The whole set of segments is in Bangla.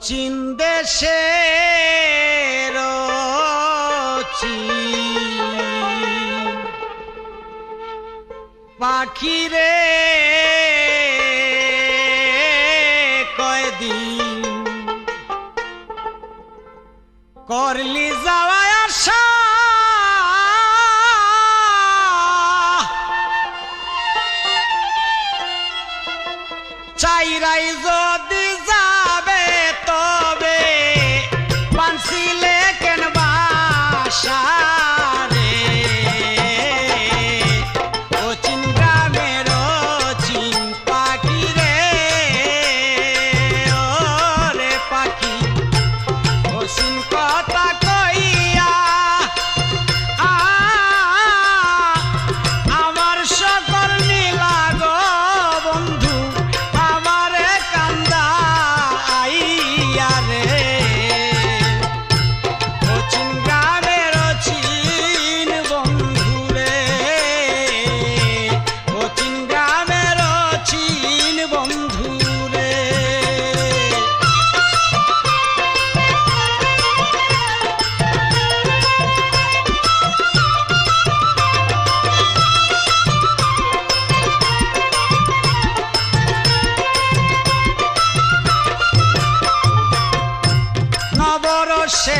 চীন দেশে পাখিরে কয়দিন করলি যাওয়া আশা? চাইরাই যদি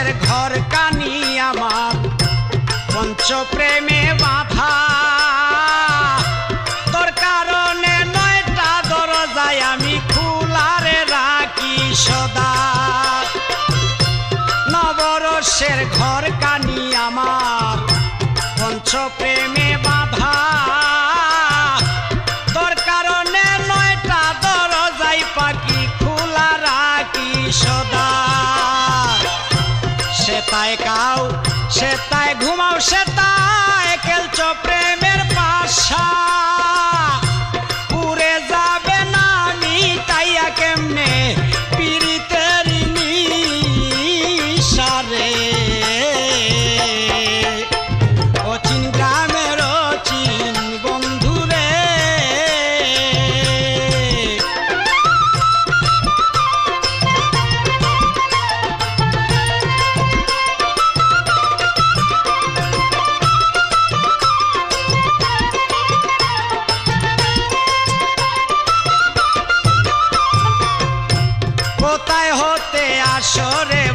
নবরসের ঘর কানি আমার পঞ্চ প্রেমে বাধা। তোর কারণে নয়টা দরজায় আমি খুলারে রাখি সদা। নবরসের ঘর কানি আমার পঞ্চ প্রেমে বাধা। সেতায় কাও সেতায় ঘুমাও সেতায় খেলছ প্রেমের পাশা। পুরে যাবে না মিটাইয়া কেমনে কোথায় হতে আসরে